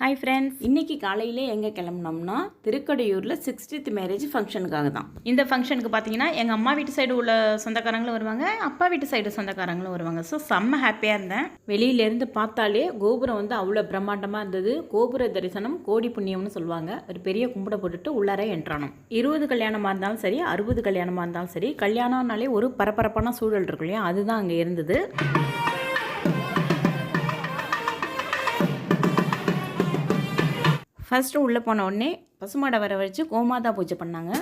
Hi friends இன்னைக்கு காலையிலே எங்கே கிளம்புனோம்னா திருக்கடையூரில் சிக்ஸ்டித் மேரேஜ் ஃபங்க்ஷனுக்காக தான். இந்த ஃபங்க்ஷனுக்கு பார்த்தீங்கன்னா எங்கள் அம்மா வீட்டு சைடு உள்ள சொந்தக்காரங்களும் வருவாங்க அப்பா வீட்டு சைடு சொந்தக்காரங்களும் வருவாங்க. ஸோ செம்ம ஹாப்பியாக இருந்தேன். வெளியிலேருந்து பார்த்தாலே கோபுரம் வந்து அவ்வளோ பிரம்மாண்டமாக இருந்தது. கோபுர தரிசனம் கோடி புண்ணியம்னு சொல்லுவாங்க. ஒரு பெரிய கும்பிட போட்டுட்டு உள்ளார என்றானும் இருபது கல்யாணமாக இருந்தாலும் சரி அறுபது கல்யாணமாக இருந்தாலும் சரி கல்யாணம்னாலே ஒரு பரபரப்பான சூழல் இருக்கு இல்லையா? அதுதான் அங்கே இருந்தது. ஃபஸ்ட்டு உள்ளே போன உடனே பசுமாடை வர வச்சு கோமாதா பூஜை பண்ணாங்க.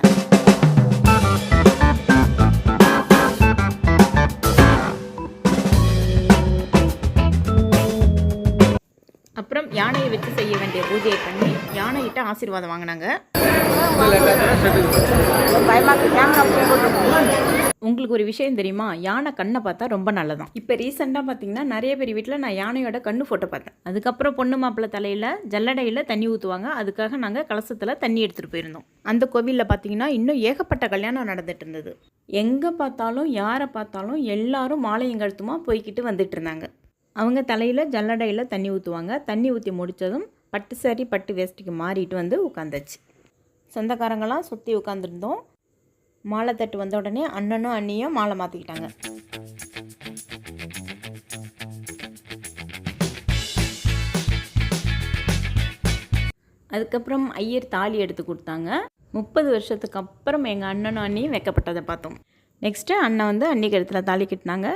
அப்புறம் யானையை வச்சு செய்ய வேண்டிய பூஜையை பண்ணி யானைகிட்ட ஆசீர்வாதம் வாங்கினாங்க. உங்களுக்கு ஒரு விஷயம் தெரியுமா? யானை கண்ணை பார்த்தா ரொம்ப நல்லதான். இப்போ ரீசெண்டாக பார்த்தீங்கன்னா நிறைய பேர் வீட்டில் நான் யானையோட கண்ணு ஃபோட்டோ பார்த்தேன். அதுக்கப்புறம் பொண்ணு மாப்பிள்ளை தலையில் ஜல்லடையில் தண்ணி ஊற்றுவாங்க அதுக்காக நாங்கள் கலசத்தில் தண்ணி எடுத்துகிட்டு போயிருந்தோம். அந்த கோவிலில் பார்த்தீங்கன்னா இன்னும் ஏகப்பட்ட கல்யாணம் நடந்துட்டு இருந்தது. எங்கே பார்த்தாலும் யாரை பார்த்தாலும் எல்லாரும் மாலையும் கழுத்துமா போய்கிட்டு வந்துட்டு இருந்தாங்க. அவங்க தலையில் ஜல்லடையில் தண்ணி ஊற்றுவாங்க தண்ணி ஊற்றி முடித்ததும் பட்டு சாரி பட்டு வேஷ்டிக்கு மாறிட்டு வந்து உட்காந்துச்சு. சொந்தக்காரங்களாம் சுற்றி உட்காந்துருந்தோம் மாலை தட்டு வந்த உடனே அண்ணனும் அண்ணியும் மாலை மாற்றிக்கிட்டாங்க அதுக்கப்புறம் ஐயர் தாலி எடுத்து கொடுத்தாங்க. முப்பது வருஷத்துக்கு அப்புறம் எங்கள் அண்ணனும் அண்ணியும் வைக்கப்பட்டதை பார்த்தோம். நெக்ஸ்ட்டு அண்ணன் வந்து அன்னிக்கு இடத்துல தாலி கட்டினாங்க.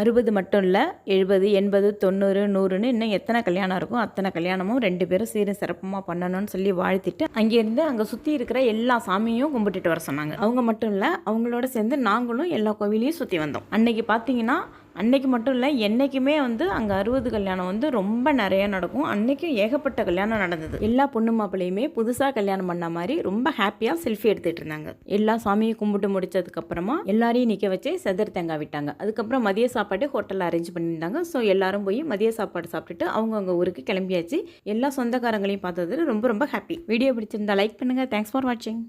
அறுபது மட்டும் இல்லை எழுபது எண்பது தொண்ணூறு நூறுன்னு இன்னும் எத்தனை கல்யாணம் இருக்கும் அத்தனை கல்யாணமும் ரெண்டு பேரும் சீரும் சிறப்பமாக பண்ணணும்னு சொல்லி வாழ்த்திட்டு அங்கேருந்து அங்கே சுற்றி இருக்கிற எல்லா சாமியும் கும்பிட்டுட்டு வர சொன்னாங்க. அவங்க மட்டும் இல்லை அவங்களோட சேர்ந்து நாங்களும் எல்லா கோவிலையும் சுற்றி வந்தோம். அன்னைக்கு பார்த்தீங்கன்னா அன்னைக்கு மட்டும் இல்லை என்றைக்குமே வந்து அங்கே அறுபது கல்யாணம் வந்து ரொம்ப நிறைய நடக்கும். அன்னைக்கும் ஏகப்பட்ட கல்யாணம் நடந்தது. எல்லா பொண்ணு மாப்பிள்ளையுமே புதுசாக கல்யாணம் பண்ண மாதிரி ரொம்ப ஹாப்பியாக செல்ஃபி எடுத்துகிட்டு இருந்தாங்க. எல்லா சாமியும் கும்பிட்டு முடிச்சதுக்கப்புறமா எல்லாரையும் நிற்க வச்சு செதர் தேங்காய் விட்டாங்க. அதுக்கப்புறம் மதிய சாப்பாடு ஹோட்டலில் அரேஞ்ச் பண்ணியிருந்தாங்க. ஸோ எல்லாரும் போய் மதிய சாப்பாடு சாப்பிட்டுட்டு அவங்கவுங்க ஊருக்கு கிளம்பியாச்சு. எல்லா சொந்தக்காரங்களையும் பார்த்ததுல ரொம்ப ரொம்ப ஹாப்பி வீடியோ பிடிச்சிருந்தா லைக் பண்ணுங்கள் தேங்க்ஸ் ஃபார் வாட்சிங்